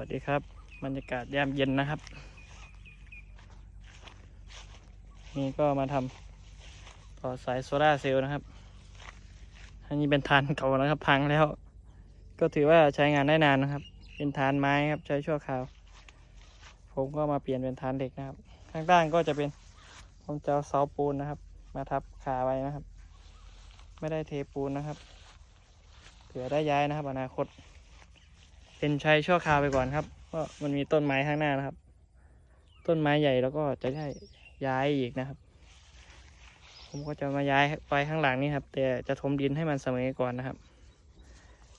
วัสดีครับ บรรยากาศยามเย็นนะครับ นี่ก็มาทำต่อสายโซลาเซลล์นะครับ อันนี้เป็นทานเก่านะครับ พังแล้ว ก็ถือว่าใช้งานได้นานนะครับ เป็นทานไม้ครับ ใช้ชั่วคราว ผมก็มาเปลี่ยนเป็นทานเหล็กนะครับ ข้างด้านก็จะเป็นผมจะเอาเสาปูนนะครับ มาทับขาไว้นะครับ ไม่ได้เทปูนนะครับเผื่อได้ย้ายนะครับ อนาคต เป็นใช้ชั่วคราวไปก่อนครับเพราะมันมีต้นไม้ข้างหน้านะครับ ต้นไม้ใหญ่แล้วก็จะได้ย้ายอีกนะครับ ผมก็จะมาย้ายไปข้างหลังนี่ครับ แต่จะถมดินให้มันเสมอก่อนนะครับ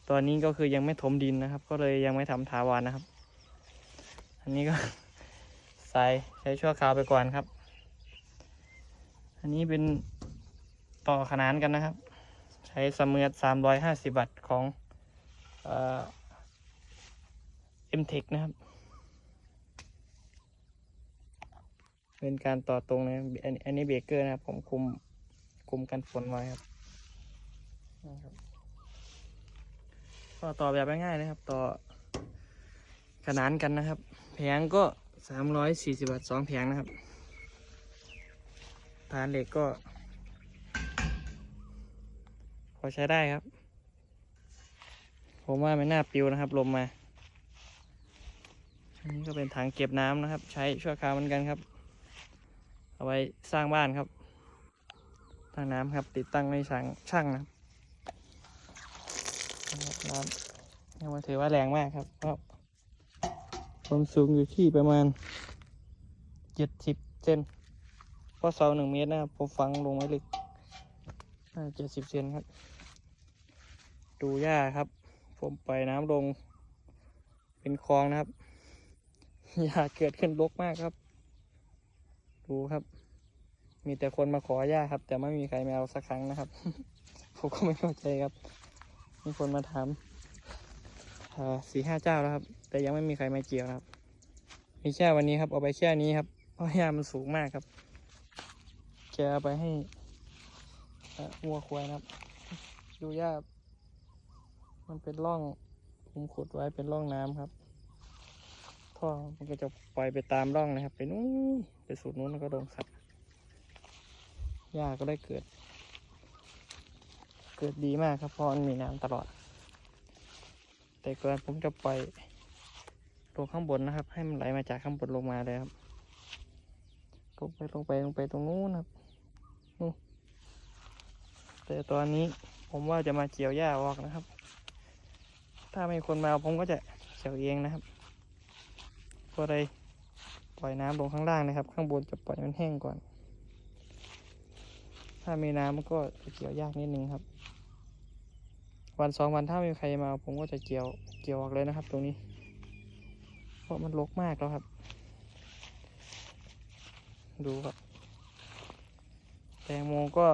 ตอนนี้ก็คือยังไม่ถมดินนะครับ ก็เลยยังไม่ทำถาวรนะครับ อันนี้ก็ใส่ใช้ชั่วคราวไปก่อนครับ อันนี้เป็นต่อขนานกันนะครับ ใช้เสมือสามร้อยห้าสิบวัตต์ของเอ่อ m t e c h นะครับ เป็นการต่อตรงนะอันอันนี้เบรกเกอร์นะครับ ผมคุมคุมกันฝนไว้ครับนะครับก็ต่อแบบง่ายๆนะครับ ต่อขนานกันนะครับ แผงก็สามร้อยสี่สิบวัตต์สองแผงนะครับ ฐานเหล็กก็ พอใช้ได้ครับ ผมว่าไม่น่าปิวนะครับ ลมมา อันนี้ก็เป็นถังเก็บน้ำนะครับ ใช้ชั่วคราวเหมือนกันครับ เอาไว้สร้างบ้านครับตั้งน้ำครับ ติดตั้งในช่างช่างนะครับนะครับน้ำนี่มันถือว่าแรงมากครับเพราะความสูงอยู่ที่ประมาณเจ็ดสิบเซนเพราะเสาหนึ่งเมตรนะครับผมฝังลงไว้ลึกเจ็ดสิบเซนครับ ดูหญ้าครับ ผมปล่อยน้ำลงเป็นคลองนะครับ อย่าเกิดขึ้นรกมากครับ ดูครับ มีแต่คนมาขอย่าครับ แต่ไม่มีใครมาเอาสักครั้งนะครับ ผมก็ไม่เข้าใจครับ มีคนมาถามสี่ห้าเจ้าแล้วครับ แต่ยังไม่มีใครมาเกี่ยวนะครับมีแค่วันนี้ครับ เอาไปแค่นี้ครับ เพราะหญ้ามันสูงมากครับแกเอาไปให้วัวควายนะครับ ดูหญ้ามันเป็นร่องผมขุดไว้เป็นร่องน้ำครับ ท่อมันก็จะปล่อยไปตามร่องนะครับ ไปนู้นไปสุดนู้นแล้วก็ลงสัตว์หญ้าก็ได้เกิด เกิดดีมากครับเพราะมันมีน้ำตลอด แต่ก่อนผมจะปล่อยลงข้างบนนะครับ ให้มันไหลมาจากข้างบนลงมาเลยครับลงไปลงไปลงไปตรงนู้นครับนู่นแต่ตอนนี้ผมว่าจะมาเกี่ยวหญ้าออกนะครับ ถ้ามีคนมาผมก็จะเกี่ยวเองนะครับ ก็เลยปล่อยน้ำลงข้างล่างนะครับ ข้างบนจะปล่อยมันแห้งก่อน ถ้ามีน้ำมันก็จะเกี่ยวยากนิดนึงครับ วันสองวันถ้าม่มีใครมา ผมก็จะเกี่ยวเกี่ยวออกเลยนะครับ ตรงนี้ เพราะมันรกมากแล้วครับ ดูครับแตงโมก็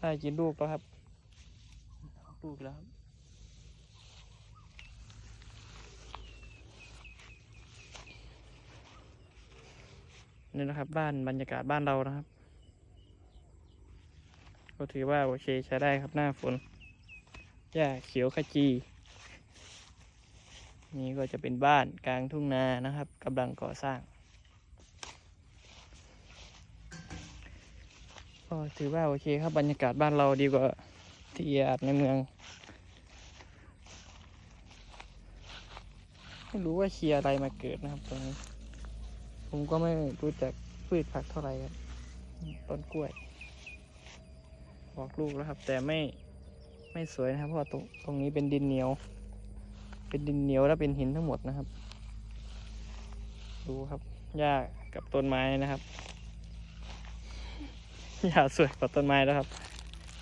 ได้กินลูกแล้วครับลูกแล้วครับ นี่นะครับ บ้านบรรยากาศบ้านเรานะครับ ก็ถือว่าโอเคใช้ได้ครับหน้าฝนหญ้าเขียวขจี นี่ก็จะเป็นบ้านกลางทุ่งนานะครับกำลังก่อสร้าง ก็ถือว่าโอเคครับบรรยากาศบ้านเราดีกว่าที่แออัดในเมืองไม่รู้ว่าเชียร์อะไรมาเกิดนะครับตรงนี้ ผมก็ไม่รู้จักพืชผักเท่าไหร่ครับต้นกล้วยออกลูกแล้วครับ แต่ไม่ไม่สวยนะครับเพราะว่าตรงตรงนี้เป็นดินเหนียว เป็นดินเหนียวและเป็นหินทั้งหมดนะครับ ดูครับหญ้ากับต้นไม้นะครับหญ้าสวยกว่าต้นไม้แล้วครับ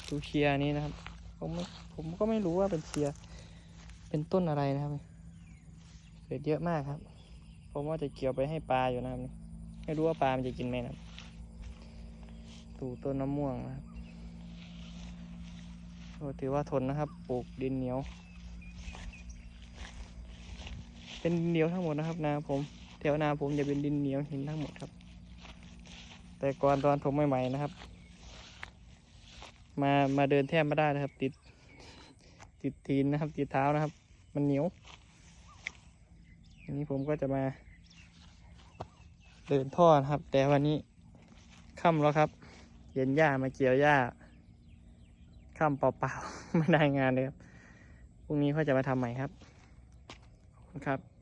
ดูเชียนี้นะครับ ผมผมก็ไม่รู้ว่าเป็นเชียเป็นต้นอะไรนะครับเกิดเยอะมากครับ ผมว่าจะเกี่ยวไปให้ปลาอยู่นะครับนี่ไม่รู้ว่าปลามันจะกินไหมนะตูต้นมะม่วงนะครับถือว่าทนนะครับ ปลูกดินเหนียว เป็นดินเหนียวทั้งหมดนะครับนาผมแถวนาผมจะเป็นดินเหนียวหินทั้งหมดครับ แต่ก่อนตอนผมใหม่ๆนะครับ มามาเดินแทบไม่ได้นะครับ ติด ติดตีนนะครับ ติดเท้านะครับ มันเหนียววันนี้ผมก็จะมา เดินท่อนะครับ แต่วันนี้ค่ำแล้วครับ เย็นหญ้ามาเกี่ยวหญ้าค่ำเปล่าๆ ไม่ได้งานเลยครับพรุ่งนี้เขาจะมาทำใหม่ครับขอบคุณครับ